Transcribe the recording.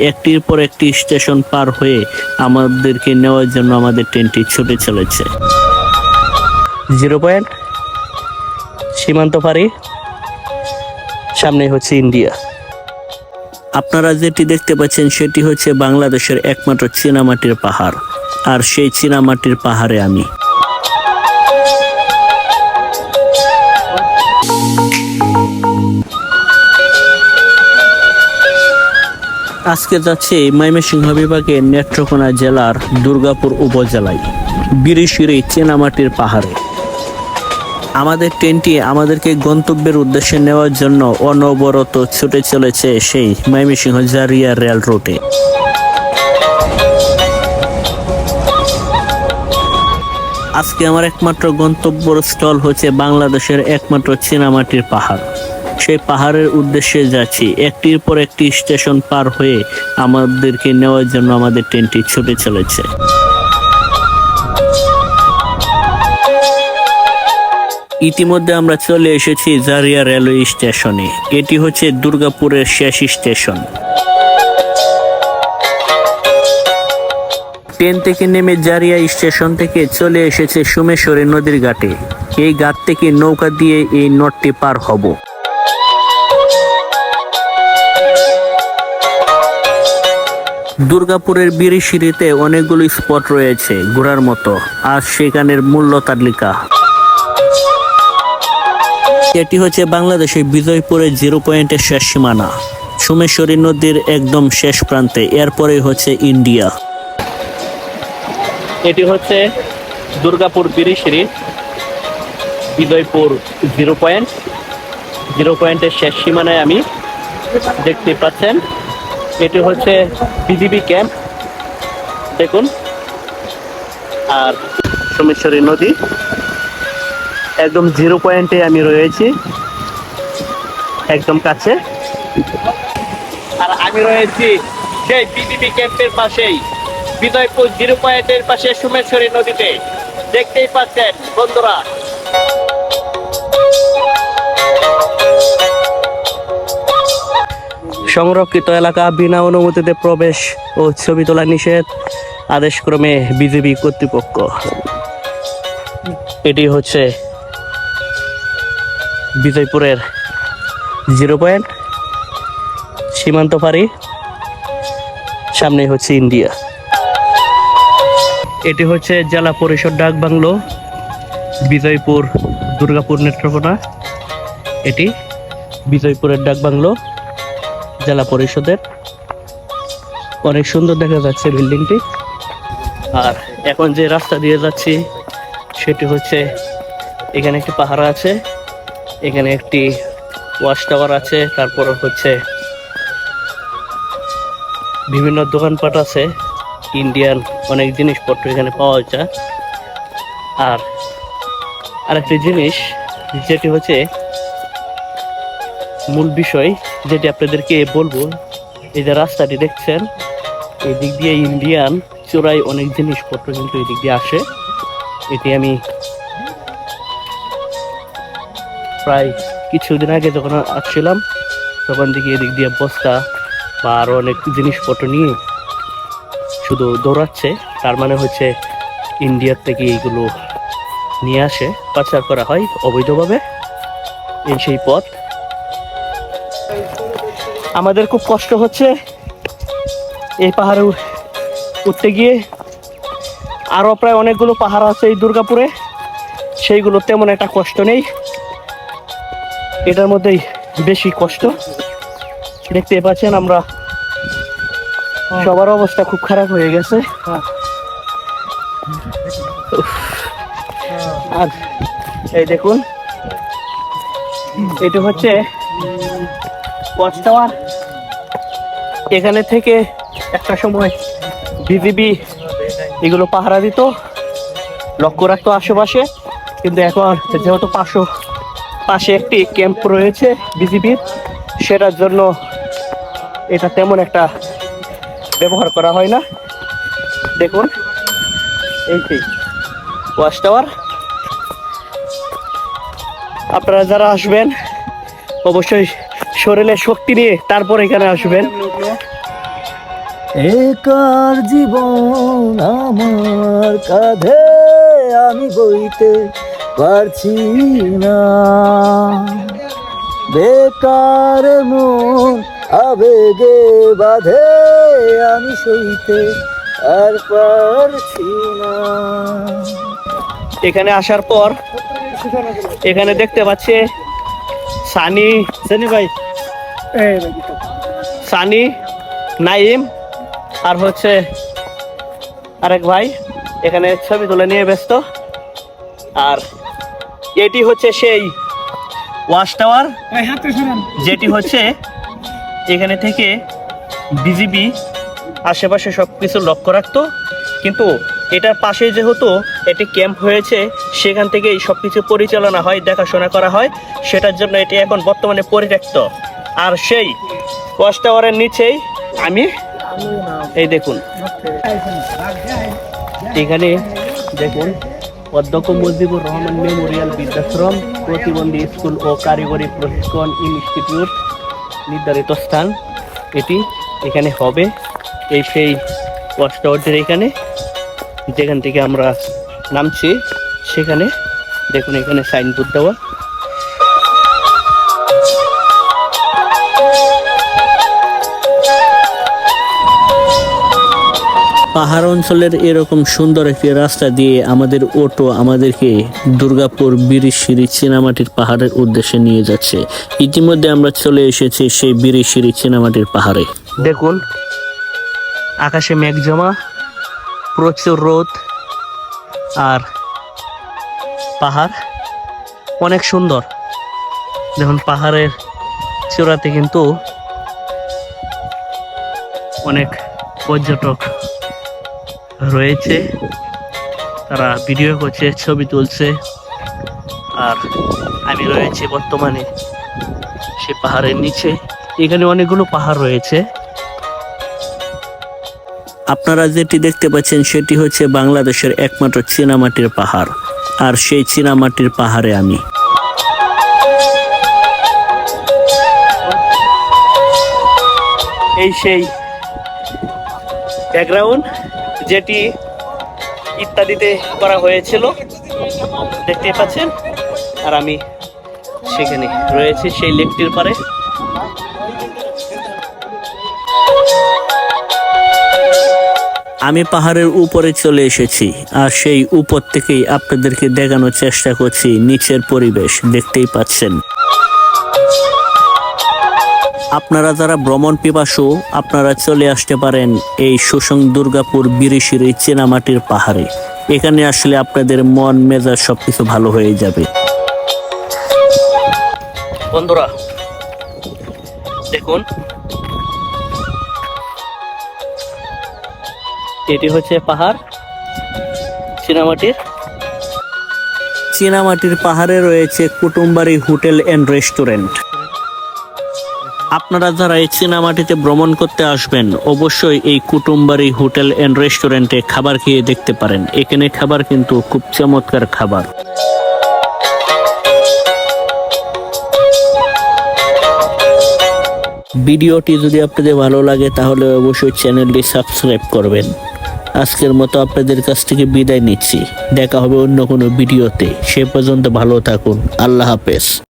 একটির পর একটি স্টেশন পার হয়ে আমাদেরকে নেওয়ার জন্য আমাদের ট্রেনটি ছুটে চলেছে। জিরো পয়েন্ট সীমান্ত পারি সামনে হচ্ছে ইন্ডিয়া। আপনারা যেটি দেখতে পাচ্ছেন সেটি হচ্ছে বাংলাদেশের একমাত্র চীনামাটির পাহাড় আর সেই চীনামাটির পাহাড়ে আমি। আজকে যাচ্ছি ময়মনসিংহ বিভাগের নেত্রকোনা জেলার দুর্গাপুর উপজেলায়। বিরিশিরি চেনামাটির পাহাড়ে। আমাদের ট্রেনটি আমাদেরকে গন্তব্যের উদ্দেশ্যে নেওয়ার জন্য অনবরত ছুটে চলেছে সেই ময়মনসিংহ জারিয়া রেল রুটে। আজকে আমার একমাত্র গন্তব্যর স্থল হচ্ছে বাংলাদেশের একমাত্র চীনামাটির পাহাড়। সেই পাহাড়ের উদ্দেশ্যে যাচ্ছি। একটির পর একটি স্টেশন পার হয়ে আমাদেরকে নেওয়ার জন্য আমাদের ট্রেনটি ছুটে চলেছে। ইতিমধ্যে আমরা চলে এসেছি জারিয়া রেলওয়ে স্টেশনে। এটি হচ্ছে দুর্গাপুরের শেষ স্টেশন। ট্রেন থেকে নেমে জারিয়া স্টেশন থেকে চলে এসেছে সুমেশ্বরী নদীর ঘাটে। এই ঘাট থেকে নৌকা দিয়ে এই নদটি পার হব। দুর্গাপুরের বিরিশিরিতে অনেকগুলো স্পট রয়েছে ঘোরার মতো। আর সেখানের মূল্য তালিকা। এটি হচ্ছে বাংলাদেশের বিজয়পুরের জিরো পয়েন্টের শেষ সীমানা। সোমেশ্বরী নদীর একদম শেষ প্রান্তে, এরপরেই হচ্ছে ইন্ডিয়া। এটি হচ্ছে Durgapur Birishiri Bijoypur zero point. Zero পয়েন্টের শেষ সীমানায় আমি দেখতে পাচ্ছেন এটি হচ্ছে বিজিবি ক্যাম্প। দেখুন। আর সোমেশ্বরী নদী। একদম জিরো পয়েন্টে আমি রয়েছি। একদম কাছে। আর আমি রয়েছি সেই বিজিবি ক্যাম্পের পাশেই। বিজয়পুর জিরো পয়েন্টের পাশে সুমেশ্বরী নদীতে। দেখতেই পাচ্ছেন বন্ধুরা সংরক্ষিত এলাকা বিনা অনুমতিতে প্রবেশ ও ছবি তোলা নিষেধ আদেশক্রমে বিজেপি কর্তৃপক্ষ। এটি হচ্ছে বিজয়পুরের জিরো পয়েন্ট, সীমান্ত পারি সামনে হচ্ছে ইন্ডিয়া। এটি হচ্ছে জেলা পরিষদ ডাক বাংলো, বিজয়পুর দুর্গাপুর নেত্রকোনা। এটি বিজয়পুরের ডাক বাংলো। জেলা পরিষদের। অনেক সুন্দর দেখা যাচ্ছে বিল্ডিংটি। আর এখন যে রাস্তা দিয়ে যাচ্ছি, সেটি হচ্ছে এখানে একটি পাহাড় আছে, এখানে একটি ওয়াশ টাওয়ার আছে, তারপর হচ্ছে বিভিন্ন দোকানপাট আছে, ইন্ডিয়ান অনেক জিনিসপত্র এখানে পাওয়া যায়। আর আরেকটি জিনিস, যেটি হচ্ছে মূল বিষয় যেটি আপনাদেরকে বলব, এই যে রাস্তাটি দেখছেন এই দিক দিয়ে ইন্ডিয়ান চোরাই অনেক জিনিসপত্র কিন্তু এই দিক দিয়ে আসে। এটি আমি প্রায় কিছুদিন আগে যখন আসছিলাম, তখন দেখি এদিক দিয়ে বস্তা বা আরও অনেক জিনিসপত্র নিয়ে শুধু দৌড়াচ্ছে, তার মানে হচ্ছে ইন্ডিয়ার থেকে এইগুলো নিয়ে আসে, পাচার করা হয় অবৈধভাবে। এই সেই পথ। আমাদের খুব কষ্ট হচ্ছে। এই পাহাড়ে উঠতে গিয়ে আরও প্রায় অনেকগুলো পাহাড় আছে এই দুর্গাপুরে। সেইগুলো তেমন একটা কষ্ট নেই। এটার মধ্যেই বেশি কষ্ট। দেখতে পাচ্ছেন আমরা। সবার অবস্থা খুব খারাপ হয়ে গেছে। উফ। আর এই দেখুন এটা হচ্ছে ওয়াচ টাওয়ার। এখানে থেকে একটা সময় বিজিবি এগুলো পাহারা দিত, লক্ষ্য রাখতো আশেপাশে। কিন্তু এখন যেহেতু পাশো পাশে একটি ক্যাম্প রয়েছে বিজিবির সেটার জন্য এটা তেমন একটা ব্যবহার করা হয় না। দেখুন, এই সেই ওয়াচ টাওয়ার। আপনারা যারা আসবেন, অবশ্যই শরীরে শক্তি নিয়ে তারপর এখানে আসবেন। একার জীবন আমার কাঁধে আমি বইতে পারছি না। বেকার মন আবেগে বাঁধে আমি সইতে আর পারছি না। এখানে আসার পর এখানে দেখতে পাচ্ছি সানি। সানি ভাই। সানি নাইম আর হচ্ছে আরেক ভাই। এখানে ছবি তুলে নিয়ে ব্যস্ত। আর এটি হচ্ছে সেই ওয়াশ টাওয়ার। যেটি হচ্ছে এখানে থেকে বিজিবি আশেপাশে সব কিছু লক্ষ্য রাখতো কিন্তু এটার পাশে যেহেতু এটি ক্যাম্প হয়েছে সেখান থেকে এই সব কিছু পরিচালনা হয় দেখাশোনা করা হয়। সেটার জন্য এটি এখন বর্তমানে পরিত্যক্ত। আর সেই ওয়াশ টাওয়ারের নিচেই আমি এই দেখুন। এখানে দেখুন, অধ্যক্ষ মুজিবুর রহমান মেমোরিয়াল বৃদ্ধাশ্রম, প্রতিবন্ধী স্কুল ও কারিগরি প্রশিক্ষণ ইনস্টিটিউট নির্ধারিত স্থান। এটি এখানে হবে। এই সেই ওয়াচ টাওয়ারটির এখানে যেখান থেকে আমরা নামছি, সেখানে দেখুন এখানে সাইনবোর্ড দেওয়া। পাহাড় অঞ্চলের এরকম সুন্দর একটি রাস্তা দিয়ে আমাদের অটো আমাদেরকে দুর্গাপুর বিরিশিরি চীনামাটির পাহাড়ের উদ্দেশ্যে নিয়ে যাচ্ছে। ইতিমধ্যে আমরা চলে এসেছি সেই বিরিশিরি চীনামাটির পাহাড়ে। দেখুন, আকাশে মেঘ জমা, প্রচুর রোদ আর পাহাড় অনেক সুন্দর। দেখুন, পাহাড়ের চূড়াতে কিন্তু অনেক পর্যটক রয়েছে। তারা ভিডিও করছে, ছবি তুলছে। আর আমি রয়েছে বর্তমানে সে পাহাড়ের নিচে। এখানে অনেকগুলো পাহাড় রয়েছে। আপনারা যেটি দেখতে পাচ্ছেন, সেটি হচ্ছে বাংলাদেশের একমাত্র চীনামাটির পাহাড়। আর সেই চীনামাটির পাহাড়ে আমি। এই সেই ব্যাকগ্রাউন্ড যেটি ইত্যাদিতে করা হয়েছিল। দেখতে পাচ্ছেন? আর আমি সেখানে রয়েছে, সেই লেকটির পারে। আমি পাহাড়ের উপরে চলে এসেছি, আর সেই উপর থেকেই আপনাদেরকে দেখানোর চেষ্টা করছি নিচের পরিবেশ। দেখতেই পাচ্ছেন। আপনারা যারা ভ্রমণ পিপাসু আপনারা চলে আসতে পারেন এই সুসং দুর্গাপুর বিরিশিরি চীনামাটির পাহাড়ে। এখানে আসলে আপনাদের মন মেজাজ সবকিছু ভালো হয়ে যাবে। বন্ধুরা দেখুন। এটি হচ্ছে পাহাড় চীনামাটির। চীনামাটির পাহাড়ে রয়েছে কুটুম্বারি হোটেল অ্যান্ড রেস্টুরেন্ট। আপনারা যারা এই চীনামাটিতে ভ্রমণ করতে আসবেন, অবশ্যই এই কুটুম্বারি হোটেল অ্যান্ড রেস্টুরেন্টে খাবার খেয়ে দেখতে পারেন। এখানে খাবার কিন্তু খুব চমৎকার খাবার। ভিডিওটি যদি আপনাদের ভালো লাগে, তাহলে অবশ্যই চ্যানেলটি সাবস্ক্রাইব করবেন। আজকের মতো আপনাদের কাছ থেকে বিদায় নিচ্ছি। দেখা হবে অন্য কোনো ভিডিওতে। সে পর্যন্ত ভালো থাকুন। আল্লাহ হাফেজ।